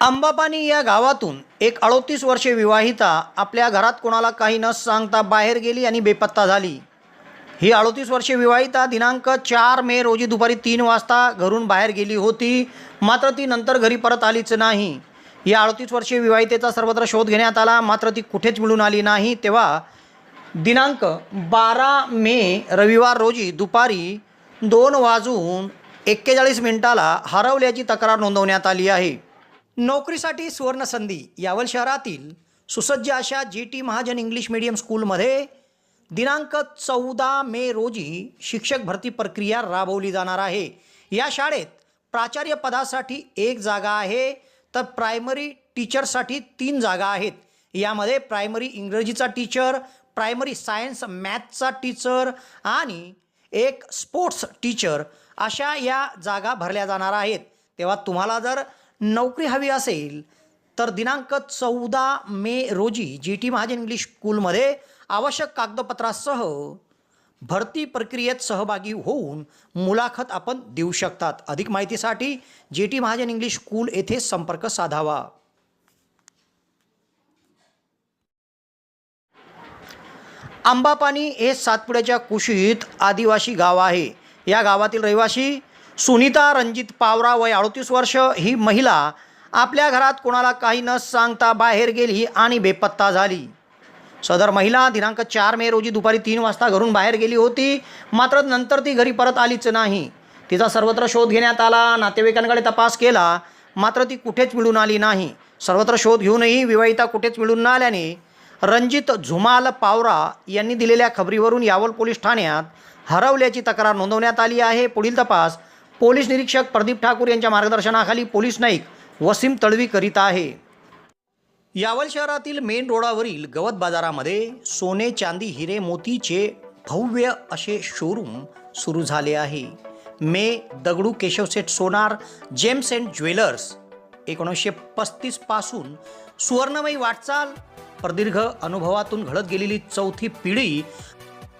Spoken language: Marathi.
आंबापानी या गावातून एक अडोतीस वर्षे विवाहिता आपल्या घरात कोणाला काही न सांगता बाहेर गेली आणि बेपत्ता झाली. ही अडोतीस वर्षे विवाहिता दिनांक चार मे रोजी दुपारी तीन वाजता घरून बाहेर गेली होती. मात्र ती नंतर घरी परत आलीच नाही. या अडोतीस वर्षीय विवाहितेचा सर्वत्र शोध घेण्यात आला. मात्र ती कुठेच मिळून आली नाही. तेव्हा दिनांक बारा मे रविवार रोजी दुपारी दोन वाजून एक्केचाळीस मिनिटाला हरवल्याची तक्रार नोंदवण्यात आली आहे. नोकरीसाठी सुवर्णसंधी. यावल शहरातील सुसज्ज अशा G T Mahajan English medium स्कूलमध्ये दिनांक चौदा मे रोजी शिक्षक भरती प्रक्रिया राबवली जाणार आहे. या शाळेत प्राचार्य पदासाठी एक जागा आहे तर प्रायमरी टीचरसाठी तीन जागा आहेत. यामध्ये प्रायमरी इंग्रजीचा टीचर प्रायमरी सायन्स मॅथचा टीचर आणि एक स्पोर्ट्स टीचर अशा या जागा भरल्या जाणार आहेत. तेव्हा तुम्हाला जर नोकरी हवी असेल तर दिनांक चौदा मे रोजी जी टी महाजन इंग्लिश स्कूलमध्ये आवश्यक कागदपत्रासह भरती प्रक्रियेत सहभागी होऊन मुलाखत आपण देऊ शकतात. अधिक माहितीसाठी जे टी महाजन इंग्लिश स्कूल येथे संपर्क साधावा. आंबापानी हे सातपुड्याच्या कुशीत आदिवासी गाव आहे. या गावातील रहिवासी सुनीता रणजित पावरा वय अडतीस वर्ष. ही महिला आपल्या घरात कोणाला काही न सांगता बाहेर गेली आणि बेपत्ता झाली. सदर महिला दिनांक चार मे रोजी दुपारी तीन वाजता घरून बाहेर गेली होती. मात्र नंतर ती घरी परत आलीच नाही. तिचा सर्वत्र शोध घेण्यात आला नातेवाईकांकडे तपास केला मात्र ती कुठेच मिळून आली नाही. सर्वत्र शोध घेऊनही विवाहिता कुठेच मिळून न आल्याने रणजित झुमाल पावरा यांनी दिलेल्या खबरीवरून यावल पोलीस ठाण्यात हरवल्याची तक्रार नोंदवण्यात आली आहे. पुढील तपास पोलीस निरीक्षक प्रदीप ठाकूर यांच्या मार्गदर्शनाखाली पोलीस नाईक वसीम तळवी करीत आहे. यावल शहरातील मेन रोडावरील गवत बाजारामध्ये सोने चांदी हिरे मोतीचे भव्य असे शोरूम सुरू झाले आहे. मे Dagdu Keshavseth Sonar gems and jewellers एकोणीसशे पस्तीसपासून सुवर्णमयी वाटचाल प्रदीर्घ अनुभवातून घडत गेलेली चौथी पिढी